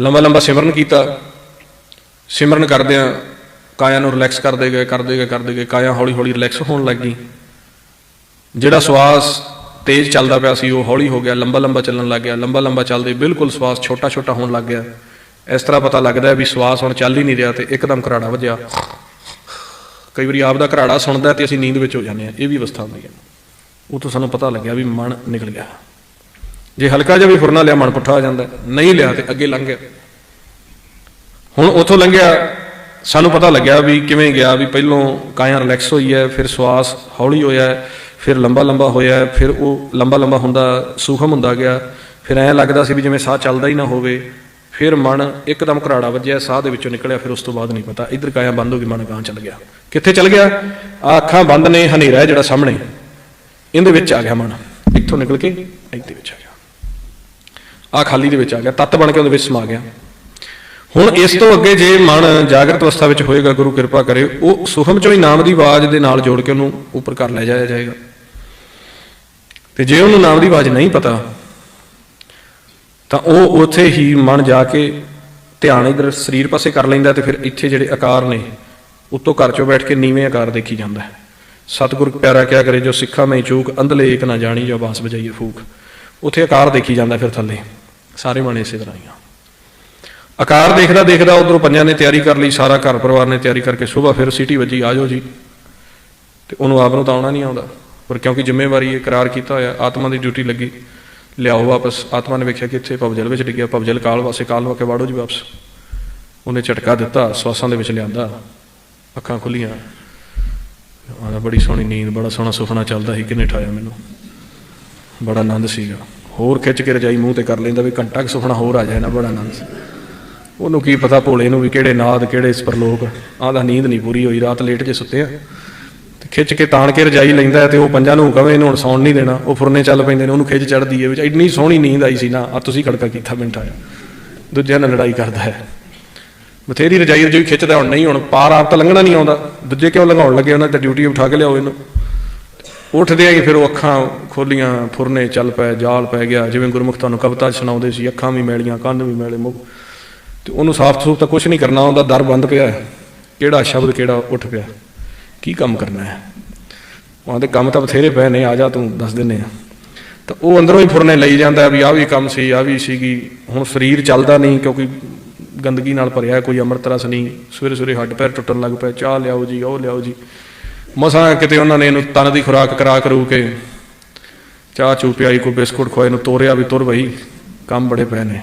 ਲੰਬਾ ਲੰਬਾ ਸਿਮਰਨ ਕੀਤਾ। ਸਿਮਰਨ ਕਰਦਿਆਂ ਕਾਇਆ ਨੂੰ ਰਿਲੈਕਸ ਕਰਦੇ ਗਏ ਕਰਦੇ ਗਏ ਕਰਦੇ ਗਏ। ਕਾਇਆ ਹੌਲੀ ਹੌਲੀ ਰਿਲੈਕਸ ਹੋਣ ਲੱਗੀ ਜਿਹੜਾ ਸਵਾਸ ਤੇਜ਼ ਚੱਲਦਾ ਪਿਆ ਸੀ, ਉਹ ਹੌਲੀ ਹੋ ਗਿਆ, ਲੰਬਾ ਲੰਬਾ ਚੱਲਣ ਲੱਗ ਗਿਆ। ਲੰਬਾ ਲੰਬਾ ਚੱਲਦੇ ਬਿਲਕੁਲ ਸਵਾਸ ਛੋਟਾ ਛੋਟਾ ਹੋਣ ਲੱਗ ਗਿਆ। ਇਸ ਤਰ੍ਹਾਂ ਪਤਾ ਲੱਗਦਾ ਵੀ ਸਵਾਸ ਹੁਣ ਚੱਲ ਹੀ ਨਹੀਂ ਰਿਹਾ ਤੇ ਇੱਕਦਮ ਘਰਾੜਾ ਵੱਜਿਆ। ਕਈ ਵਾਰੀ ਆਪ ਦਾ ਘਰਾੜਾ ਸੁਣਦਾ ਤੇ ਅਸੀਂ ਨੀਂਦ ਵਿੱਚ ਹੋ ਜਾਂਦੇ ਹਾਂ। ਇਹ ਵੀ ਅਵਸਥਾ ਹੁੰਦੀ ਹੈ। ਉਹ ਤੋਂ ਸਾਨੂੰ ਪਤਾ ਲੱਗਿਆ ਵੀ ਮਨ ਨਿਕਲ ਗਿਆ। ਜੇ ਹਲਕਾ ਜਿਹਾ ਵੀ ਫੁਰਨਾ ਲਿਆ, ਮਨ ਪੁੱਠਾ ਆ ਜਾਂਦਾ। ਨਹੀਂ ਲਿਆ ਤੇ ਅੱਗੇ ਲੰਘ ਗਿਆ। ਹੁਣ ਉਥੋਂ ਲੰਘਿਆ, ਸਾਨੂੰ ਪਤਾ ਲੱਗਿਆ ਵੀ ਕਿਵੇਂ ਗਿਆ, ਵੀ ਪਹਿਲੋਂ ਕਾਇਆ ਰਿਲੈਕਸ ਹੋਈ ਹੈ, ਫਿਰ ਸਵਾਸ ਹੌਲੀ ਹੋਇਆ, ਫਿਰ ਲੰਬਾ ਲੰਬਾ ਹੋਇਆ, ਫਿਰ ਉਹ ਲੰਬਾ ਲੰਬਾ ਹੁੰਦਾ, ਸੂਖਮ ਹੁੰਦਾ ਗਿਆ। ਫਿਰ ਐਂ ਲੱਗਦਾ ਸੀ ਵੀ ਜਿਵੇਂ ਸਾਹ ਚੱਲਦਾ ਹੀ ਨਾ ਹੋਵੇ। ਫਿਰ ਮਨ ਇੱਕਦਮ ਘਰਾੜਾ ਵੱਜਿਆ, ਸਾਹ ਦੇ ਵਿੱਚੋਂ ਨਿਕਲਿਆ, ਫਿਰ ਉਸ ਤੋਂ ਬਾਅਦ ਨਹੀਂ ਪਤਾ। ਇੱਧਰ ਕਾਇਆ ਬੰਦ ਹੋ ਗਈ ਮਨ ਗਾਂ ਚੱਲ ਗਿਆ। ਕਿੱਥੇ ਚੱਲ ਗਿਆ? ਆ ਅੱਖਾਂ ਬੰਦ ਨੇ, ਹਨੇਰਾ ਜਿਹੜਾ ਸਾਹਮਣੇ। ਇਹਦੇ ਵਿੱਚ ਆ ਗਿਆ ਮਨ। ਇੱਥੋਂ ਨਿਕਲ ਕੇ ਇੱਥੇ ਵਿੱਚ ਆ ਗਿਆ। ਆ ਖਾਲੀ ਦੇ ਵਿੱਚ ਆ ਗਿਆ, ਤੱਤ ਬਣ ਕੇ ਉਹਦੇ ਵਿੱਚ ਸਮਾ ਗਿਆ। ਹੁਣ ਇਸ ਤੋਂ ਅੱਗੇ ਜੇ ਮਨ ਜਾਗਰਤ ਅਵਸਥਾ ਵਿੱਚ ਹੋਏਗਾ, ਗੁਰੂ ਕਿਰਪਾ ਕਰੇ, ਉਹ ਸੁਖਮ ਚੋਂ ਹੀ ਨਾਮ ਦੀ ਆਵਾਜ਼ ਦੇ ਨਾਲ ਜੋੜ ਕੇ ਉਹਨੂੰ ਉੱਪਰ ਕਰ ਲੈ ਜਾਇਆ ਜਾਏਗਾ। ਤੇ ਜੇ ਉਹਨੂੰ ਨਾਮ ਦੀ ਆਵਾਜ਼ ਨਹੀਂ ਪਤਾ, ਤਾਂ ਉਹ ਉੱਥੇ ਹੀ ਮਨ ਜਾ ਕੇ ਧਿਆਨ ਇਧਰ ਸਰੀਰ ਪਾਸੇ ਕਰ ਲੈਂਦਾ ਤੇ ਫਿਰ ਇੱਥੇ ਜਿਹੜੇ ਆਕਾਰ ਨੇ, ਉੱਤੋਂ ਘਰ ਚੋਂ ਬੈਠ ਕੇ ਨੀਵੇਂ ਆਕਾਰ ਦੇਖੀ ਜਾਂਦਾ ਸਤਿਗੁਰ ਪਿਆਰਾ ਕਿਆ ਕਰੇ, ਜੋ ਸਿੱਖਾ ਮੈਂ ਚੂਕ ਅੰਧਲੇ ਏਕ ਨਾ ਜਾਣੀ, ਜੋ ਬਾਸ ਵਜਾਈਏ ਫੂਕ। ਉੱਥੇ ਆਕਾਰ ਦੇਖੀ ਜਾਂਦਾ ਫਿਰ ਥੱਲੇ। ਸਾਰੇ ਮਨ ਇਸੇ ਤਰ੍ਹਾਂ ਹੀ ਆ। ਆਕਾਰ ਦੇਖਦਾ ਦੇਖਦਾ ਉਧਰੋਂ ਪੰਜਾਂ ਨੇ ਤਿਆਰੀ ਕਰ ਲਈ, ਸਾਰਾ ਘਰ ਪਰਿਵਾਰ ਨੇ ਤਿਆਰੀ ਕਰਕੇ ਸਵੇਰ ਫਿਰ ਸਿਟੀ ਵੱਜੀ ਆਜੋ ਜੀ। ਤੇ ਉਹਨੂੰ ਆਪ ਨੂੰ ਤਾਂ ਆਉਣਾ ਨਹੀਂ ਆਉਂਦਾ। ਪਰ ਕਿਉਂਕਿ ਜ਼ਿੰਮੇਵਾਰੀ ਇਹ ਇਕਰਾਰ ਕੀਤਾ ਹੋਇਆ, ਆਤਮਾ ਦੀ ਡਿਊਟੀ ਲੱਗੀ। ਲਿਆਓ ਵਾਪਸ। ਆਤਮਾ ਨੇ ਵੇਖਿਆ ਕਿ ਇੱਥੇ ਪਵਜਲ ਵਿੱਚ ਡਿੱਗਿਆ। ਪਵਜਲ ਕਾਲ ਵਾਸੇ, ਕਾਲ ਹੋ ਕੇ ਵਾੜੋ ਜੀ ਵਾਪਸ। ਉਹਨੇ ਝਟਕਾ ਦਿੱਤਾ, ਸਵਾਸਾਂ ਦੇ ਵਿੱਚ ਲਿਆਂਦਾ। ਅੱਖਾਂ ਖੁੱਲੀਆਂ। ਆਹ ਬੜੀ ਸੋਹਣੀ ਨੀਂਦ, ਬੜਾ ਸੋਹਣਾ ਸੁਪਨਾ ਚੱਲਦਾ ਸੀ, ਕਿਨੇ ਠਾਇਆ ਮੈਨੂੰ। ਬੜਾ ਆਨੰਦ ਸੀਗਾ। ਹੋਰ ਖਿੱਚ ਕੇ ਰਜਾਈ ਮੂੰਹ ਤੇ ਕਰ ਲੈਂਦਾ ਵੀ ਘੰਟਾ ਕੁ ਸੁਪਨਾ ਹੋਰ ਆ ਜਾਏ ਨਾ, ਬੜਾ ਆਨੰਦ ਸੀ। ਉਹਨੂੰ ਕੀ ਪਤਾ ਭੋਲੇ ਨੂੰ ਵੀ ਕਿਹੜੇ ਨਾਦ, ਕਿਹੜੇ ਇਸ ਪਰਲੋਕ ਆਹਦਾ ਨੀਂਦ ਨਹੀਂ ਪੂਰੀ ਹੋਈ, ਰਾਤ ਲੇਟ ਜੇ ਸੁੱਤੇ ਆ। ਤੇ ਖਿੱਚ ਕੇ ਤਾਣ ਕੇ ਰਜਾਈ ਲੈਂਦਾ ਹੈ ਤੇ ਉਹ ਪੰਜਾਂ ਨੂੰ ਕਵੇ, ਇਹਨੂੰ ਹੁਣ ਸੌਣ ਨਹੀਂ ਦੇਣਾ। ਉਹ ਫੁਰਨੇ ਚੱਲ ਪੈਂਦੇ ਨੇ, ਉਹਨੂੰ ਖਿੱਚ ਚੜਦੀ ਹੈ ਵਿੱਚ, ਇੰਨੀ ਸੋਹਣੀ ਨੀਂਦ ਆਈ ਸੀ ਨਾ ਆ ਤੁਸੀਂ ਖੜਕਾ ਕੀਤਾ, ਮਿੰਟ ਆਇਆ। ਦੂਜਿਆਂ ਨਾਲ ਲੜਾਈ ਕਰਦਾ ਹੈ। ਬਥੇਰੀ ਰਜਾਈ ਰਜਾਈ ਖਿੱਚਦਾ, ਹੁਣ ਨਹੀਂ, ਹੁਣ ਪਾਰ ਆਪ ਤਾਂ ਲੰਘਣਾ ਨਹੀਂ ਆਉਂਦਾ। ਦੂਜੇ ਕਿਉਂ ਲੰਘਾਉਣ ਲੱਗੇ, ਉਹਨਾਂ ਤੇ ਡਿਊਟੀ ਉਠਾ ਕੇ ਲਿਆਓ ਇਹਨੂੰ। ਉੱਠਦੇ ਆ ਫਿਰ ਉਹ ਅੱਖਾਂ ਖੋਲੀਆਂ, ਫੁਰਨੇ ਚੱਲ ਪਏ, ਜਾਲ ਪੈ ਗਿਆ। ਜਿਵੇਂ ਗੁਰਮੁਖ ਤੁਹਾਨੂੰ ਕਵਿਤਾ ਸੁਣਾਉਂਦੇ ਸੀ, ਅੱਖਾਂ ਵੀ ਮੈਲੀਆਂ, ਕੰਨ ਵੀ ਮੈਲੇ ਮੁਖ। ਤੇ ਉਹਨੂੰ ਸਾਫ਼ ਸੂਫ ਤਾਂ ਕੁਝ ਨਹੀਂ ਕਰਨਾ ਉਹਦਾ ਦਰ ਬੰਦ ਪਿਆ ਕਿਹੜਾ ਸ਼ਬਦ, ਕਿਹੜਾ ਉੱਠ ਪਿਆ। ਕੀ ਕੰਮ ਕਰਨਾ ਹੈ? ਉਹਦੇ ਕੰਮ ਤਾਂ ਬਥੇਰੇ ਪਏ ਨੇ, ਆ ਜਾ ਤੂੰ, ਦੱਸ ਦਿੰਨੇ ਆ ਤਾਂ ਉਹ ਅੰਦਰੋਂ ਹੀ ਫੁਰਨੇ ਲਈ ਜਾਂਦਾ ਵੀ ਆਹ ਵੀ ਕੰਮ ਸੀ, ਆਹ ਵੀ ਸੀਗੀ। ਹੁਣ ਸਰੀਰ ਚੱਲਦਾ ਨਹੀਂ, ਕਿਉਂਕਿ ਗੰਦਗੀ ਨਾਲ ਭਰਿਆ ਕੋਈ ਅੰਮ੍ਰਿਤ ਰਸ ਨਹੀਂ। ਸਵੇਰੇ ਸਵੇਰੇ ਹੱਡ ਪੈਰ ਟੁੱਟਣ ਲੱਗ ਪਏ, ਚਾਹ ਲਿਆਓ ਜੀ, ਉਹ ਲਿਆਓ ਜੀ। ਮਸਾਂ ਕਿਤੇ ਉਹਨਾਂ ਨੇ ਇਹਨੂੰ ਤਨ ਦੀ ਖੁਰਾਕ ਕਰਾ ਕਰੂ ਕੇ ਚਾਹ ਚੂ ਪਿਆਈ, ਕੋਈ ਬਿਸਕੁਟ ਖਵਾਏ ਨੂੰ ਤੋਰਿਆ ਵੀ ਤੁਰ ਵਈ ਕੰਮ ਬੜੇ ਪਏ ਨੇ।